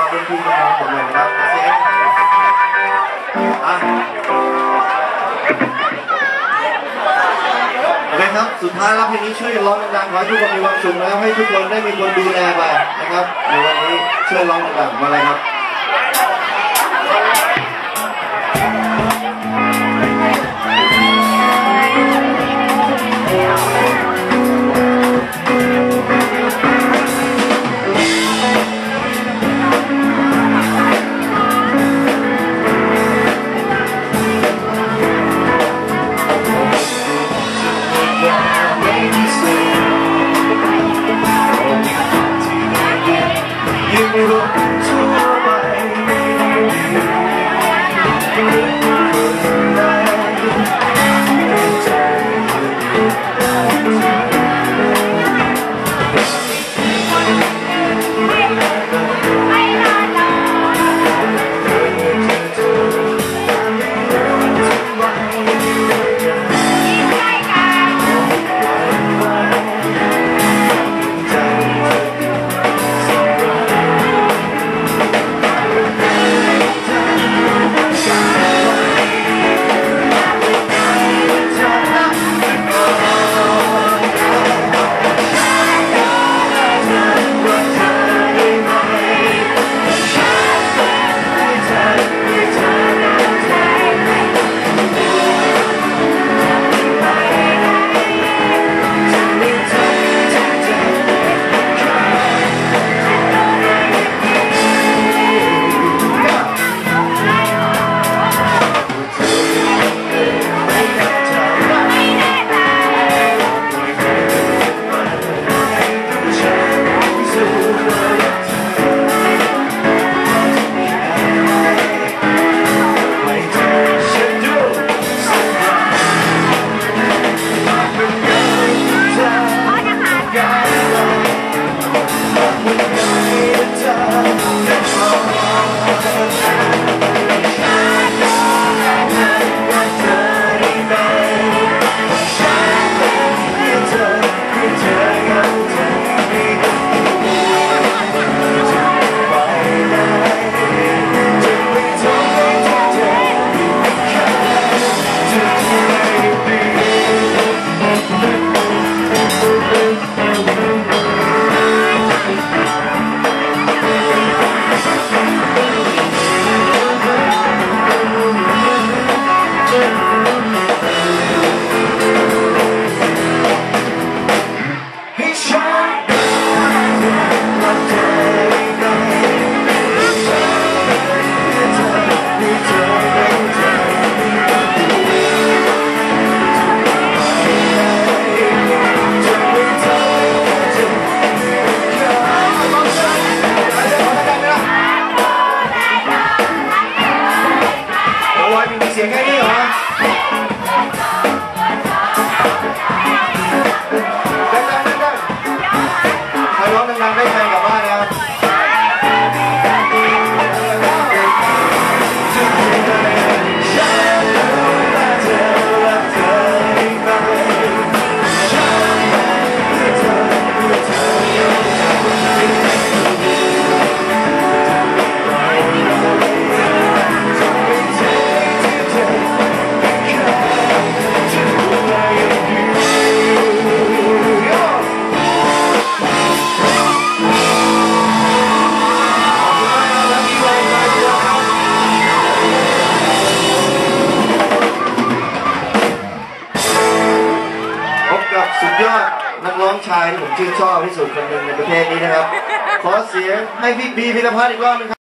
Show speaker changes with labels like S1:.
S1: อดรุ่นพี่น้องผมเลยนะครับเซฟอะโอเคครับ สุดท้ายรับเพลงนี้ช่วยร้องดังๆขอให้ทุกคนมีความสุขนะครับให้ทุกคนได้มีคนดูแลไปนะครับในวันนี้ช่วยร้องดังๆมาเลยครับ ให้ Yeah. กับสุดยอดนักร้องชายที่ผมชื่นชอบที่สุดคนหนึ่งในประเทศนี้นะครับ ขอเสียงให้พี่บีพิรพัฒน์อีกรอบหนึงครับ